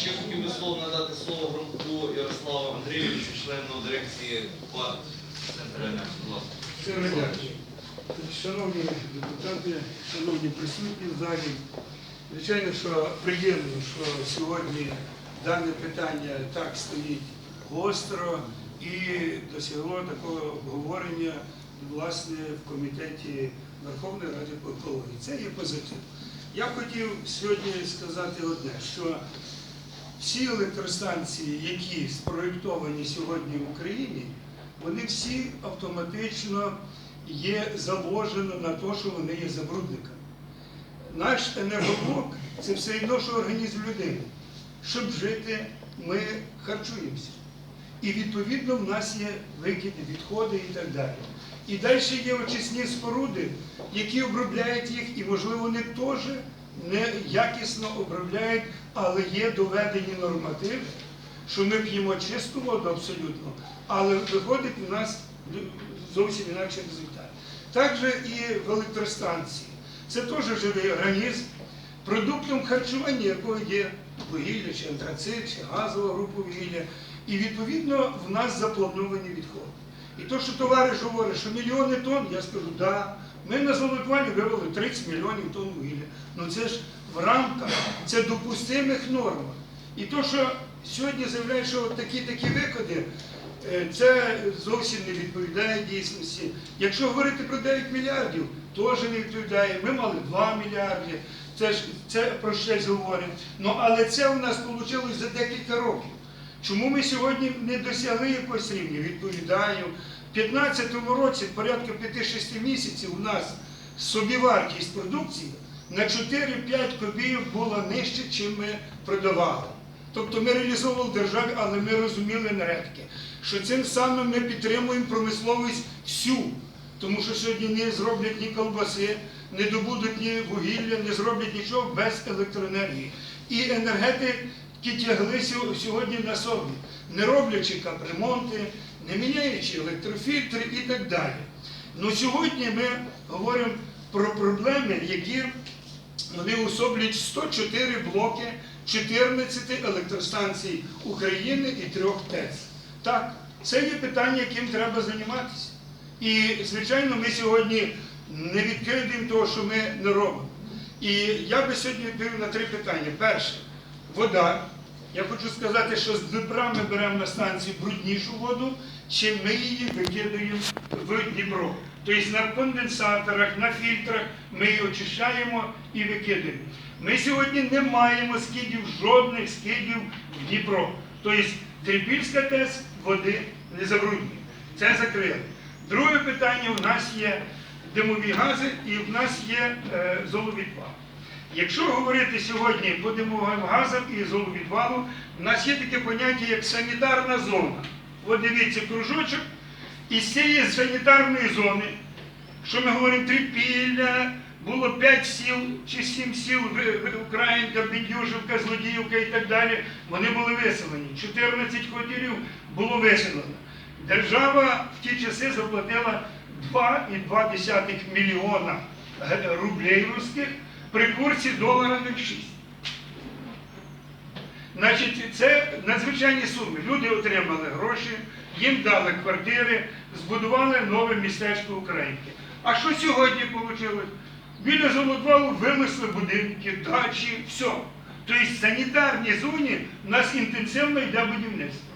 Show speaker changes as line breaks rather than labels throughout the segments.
Ще хотів би слово надати слово Громку Ярославу Андрійовичу, члену дирекції ПАД Центр ЕНЕК. Будь ласка.
Це радянське. Шановні депутати, шановні присутні в залі, звичайно, що приємно, що сьогодні дане питання так стоїть гостро і досягло такого обговорення власне в комітеті Верховної Ради по екології. Це є позитив. Я хотів сьогодні сказати одне, що всі електростанції, які спроєктовані сьогодні в Україні, вони всі автоматично є заложено на те, що вони є забрудниками. Наш енергоблок це все одно, що організм людини. Щоб жити, ми харчуємося. І відповідно в нас є викиди, відходи і так далі. І далі є очисні споруди, які обробляють їх, і, можливо, вони теж не якісно обробляють, але є доведені нормативи, що ми п'ємо чисту воду абсолютно, але виходить у нас зовсім інакший результат. Так же і в електростанції. Це теж живий організм, продуктом харчування якого є вугілля, чи антрацит, чи газова група вугілля. І відповідно в нас заплановані відходи. І то, що товариш говорить, що мільйони тонн, я скажу, да. Ми на Золотвалі вивели 30 мільйонів тонн вугілля. Ну це ж в рамках, це допустимих нормах. І то, що сьогодні заявляють, що такі-такі викиди, е, це зовсім не відповідає дійсності. Якщо говорити про 9 мільярдів, теж не відповідає. Ми мали 2 мільярди. Це ж це про щось говорить. Ну але це у нас вийшло за декілька років. Чому ми сьогодні не досягли якогось рівня? Відповідаю. В 2015 році, порядка 5-6 місяців, у нас собівартість продукції на 4-5 копійок була нижче, чим ми продавали. Тобто ми реалізовували державі, але ми розуміли енергетики, що цим самим ми підтримуємо промисловість всю. Тому що сьогодні не зроблять ні колбаси, не добудуть ні вугілля, не зроблять нічого без електроенергії. І енергетики тягли сьогодні на собі, не роблячи капремонти, не міняючи електрофільтри і так далі. Ну сьогодні ми говоримо про проблеми, які вони особлюють 104 блоки 14 електростанцій України і трьох ТЕЦ. Так, це є питання, яким треба займатися. І, звичайно, ми сьогодні не відкидаємо того, що ми не робимо. І я би сьогодні відповів на три питання. Перше, вода. Я хочу сказати, що з Дніпра ми беремо на станції бруднішу воду, чим ми її викидаємо в Дніпро. Тобто на конденсаторах, на фільтрах ми її очищаємо і викидаємо. Ми сьогодні не маємо скидів, жодних скидів в Дніпро. Тобто Трипільська ТЕС води не забруднює. Це закрили. Друге питання у нас є димові гази і в нас є е, золовідпал. Якщо говорити сьогодні по димовим газам і золовідвалу, в нас є таке поняття, як санітарна зона. От дивіться кружочок, і з цієї санітарної зони, що ми говоримо, Трипілля, було 5 сіл чи 7 сіл, Українка, Бендюжівка, Злодіївка і так далі, вони були виселені. 14 квартирів було виселено. Держава в ті часи заплатила 2,2 мільйона рублей русських при курсі долара 0,6. Значить, це надзвичайні суми. Люди отримали гроші, їм дали квартири, збудували нове містечко Українки. А що сьогодні вийшло? Біля Золотвалу винесли будинки, дачі, все. Тобто в санітарній зоні в нас інтенсивно йде будівництво.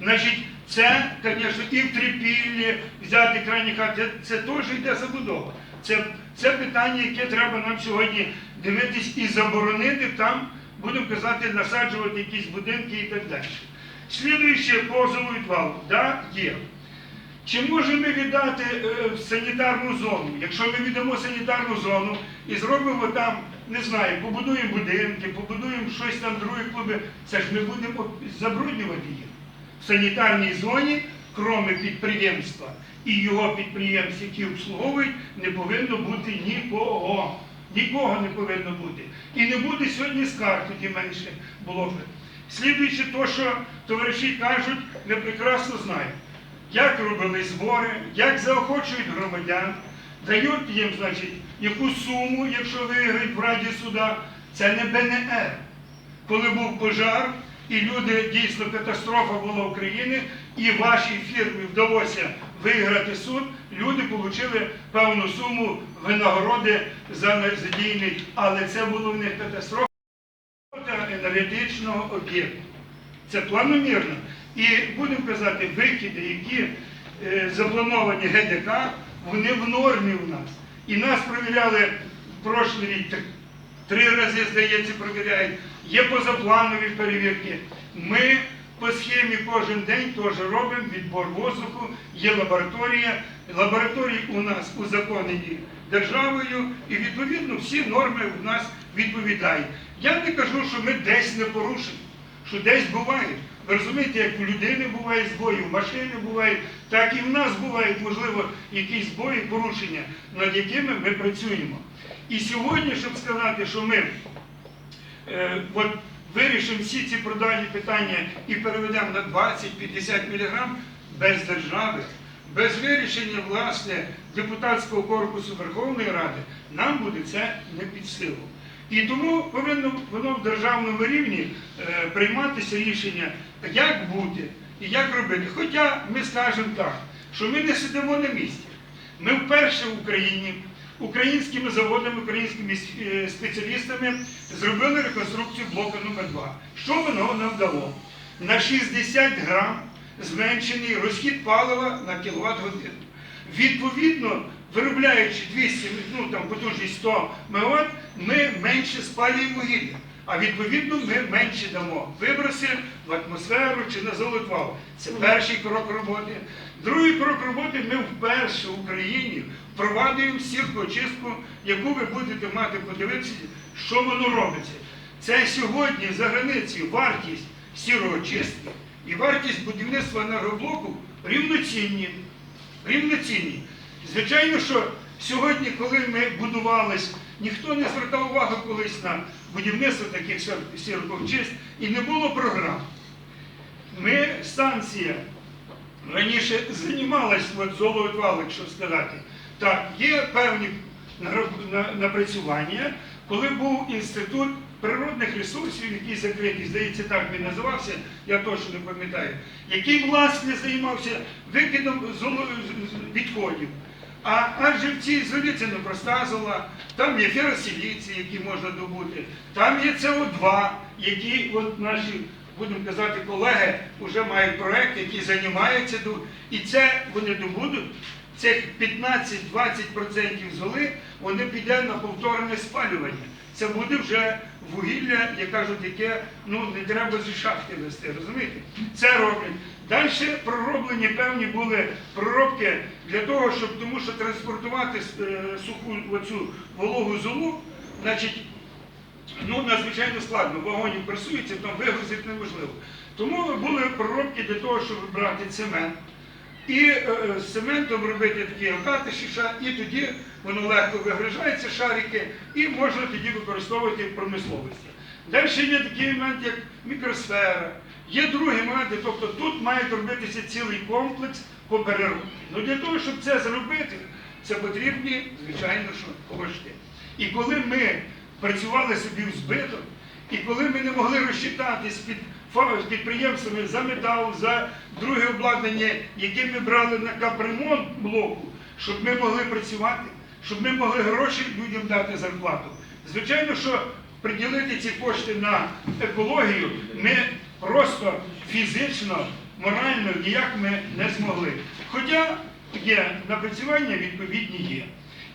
Значить, це, звісно, і в Трипіллі взяти крайні хати, це теж йде забудова. Це, це питання, яке треба нам сьогодні дивитись і заборонити там, будемо казати, насаджувати якісь будинки і так далі. Слідуюче позову відвалу, да, є. Чи можемо ми віддати е, санітарну зону? Якщо ми віддамо санітарну зону і зробимо там, не знаю, побудуємо будинки, побудуємо щось там, другі клуби, це ж ми будемо забруднювати їх. В санітарній зоні, кроме підприємства і його підприємств, які обслуговують, не повинно бути нікого. Нікого не повинно бути. І не буде сьогодні скарг, тоді менше було б. Слідуючи то, що товариші кажуть, ми прекрасно знаємо як робили збори, як заохочують громадян, дають їм, значить, яку суму, якщо виграють в Раді суда, це не БНР. коли був пожар, і люди дійсно катастрофа була в Україні, і вашій фірмі вдалося виграти суд, люди отримали певну суму винагороди за задійний, але це було в них катастрофа енергетичного об'єкту. Це планомірно. І будемо казати, викиди, які е, заплановані ГДК, вони в нормі у нас. І нас провіряли в прошлий рік три- рази, здається, провіряють. Є позапланові перевірки. Ми по схемі кожен день теж робимо відбор воздуху, є лабораторія. Лабораторії у нас узаконені державою, і відповідно всі норми в нас відповідають. Я не кажу, що ми десь не порушимо, що десь буває. Ви розумієте, як у людини буває збої, в машини бувають, так і в нас бувають, можливо, якісь збої, порушення, над якими ми працюємо. І сьогодні, щоб сказати, що ми е, от вирішимо всі ці продальні питання і переведемо на 20-50 мг без держави, без вирішення власне депутатського корпусу Верховної Ради, нам буде це не під силу. І тому повинно воно в державному рівні е, прийматися рішення, як бути і як робити. Хоча ми скажемо так, що ми не сидимо на місці. Ми вперше в Україні українськими заводами, українськими е, спеціалістами зробили реконструкцію блоку номер 2 Що воно нам дало? На 60 грам зменшений розхід палива на кіловат годину. Відповідно, виробляючи 200, ну там потужність 100 МВт, ми менше спалюємо вугілля. А відповідно ми менше дамо виброси в атмосферу чи на золотвал. Це перший крок роботи. Другий крок роботи ми вперше в Україні впроваджуємо сіркоочистку, яку ви будете мати подивитися, що воно робиться. Це сьогодні за границею вартість сіроочистки і вартість будівництва енергоблоку рівноцінні. Рівноцінні. Звичайно, що сьогодні, коли ми будувались, ніхто не звертав увагу колись на будівництво таких сірковчист і не було програм. Ми, станція, раніше займалась от золотвал, якщо сказати. Так, є певні напрацювання, коли був інститут природних ресурсів, який закритий, здається, так він називався, я точно не пам'ятаю, який власне займався викидом відходів. А адже в цій не проста зола, там є феросиліції, які можна добути, там є СО2, які от наші, будемо казати, колеги вже мають проект, який займається, і це вони добудуть. Цих 15-20% золи вони піде на повторне спалювання. Це буде вже вугілля, як кажуть, яке ну, не треба зі шахти вести, розумієте? Це роблять. Далі пророблені певні були проробки для того, щоб тому що транспортувати е, суху оцю вологу золу, значить, ну, надзвичайно складно. Вагонів пресується, там вигрузити неможливо. Тому були проробки для того, щоб брати цемент. І е, е, з цементом робити такі окатиші, і тоді воно легко вигружається, шарики, і можна тоді використовувати в промисловості. Далі є такий момент, як мікросфера. Є другі моменти, тобто тут має робитися цілий комплекс по переробці. Ну для того, щоб це зробити, це потрібні, звичайно, що кошти. І коли ми працювали собі в збиток, і коли ми не могли розчитатись під підприємствами за метал, за друге обладнання, яке ми брали на капремонт блоку, щоб ми могли працювати, щоб ми могли гроші людям дати зарплату. Звичайно, що приділити ці кошти на екологію ми просто фізично, морально ніяк ми не змогли. Хоча є напрацювання відповідні є.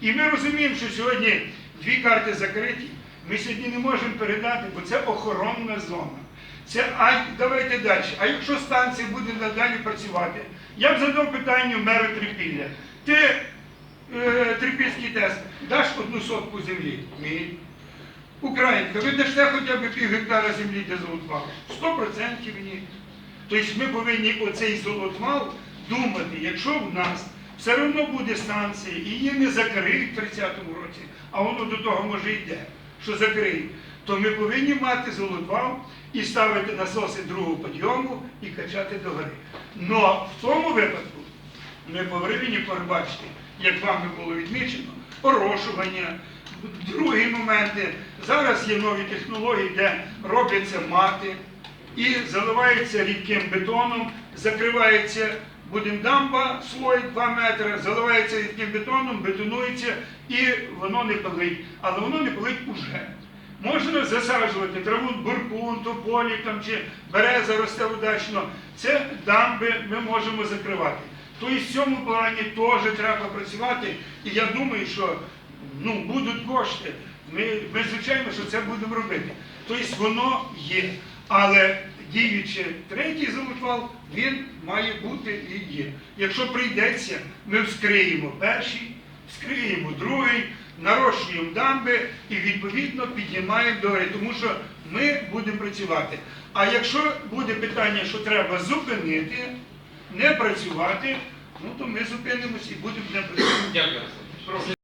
І ми розуміємо, що сьогодні дві карти закриті. Ми сьогодні не можемо передати, бо це охоронна зона. Це а давайте далі. А якщо станція буде надалі працювати, я б задав питання меру Трипілля. Ти е, трипільський тест даш одну сотку землі? Ні. Українка, ви дасте хоча б пів гектара землі для золотвалу? Сто процентів ні. Тобто ми повинні оцей золотвал думати, якщо в нас все одно буде станція, і її не закриють в 30-му році, а воно до того може йде, що закриють, то ми повинні мати золотвал і ставити насоси другого підйому і качати догори. Но в тому випадку ми повинні перебачити, як вами було відмічено, орошування, Другі моменти. Зараз є нові технології, де робляться мати і заливається рідким бетоном, закривається будинг-дамба слой 2 метри, заливається рідким бетоном, бетонується і воно не палить. Але воно не палить уже. Можна засаджувати траву буркун, тополі там, чи береза росте удачно. Це дамби ми можемо закривати. Тобто в цьому плані теж треба працювати. І я думаю, що ну, будуть кошти. Ми, ми звичайно, що це будемо робити. Тобто воно є. Але діючи третій залутвал, він має бути і є. Якщо прийдеться, ми вскриємо перший, вскриємо другий, нарощуємо дамби і відповідно піднімаємо догори, тому що ми будемо працювати. А якщо буде питання, що треба зупинити, не працювати, ну то ми зупинимося і будемо не працювати.
Дякую.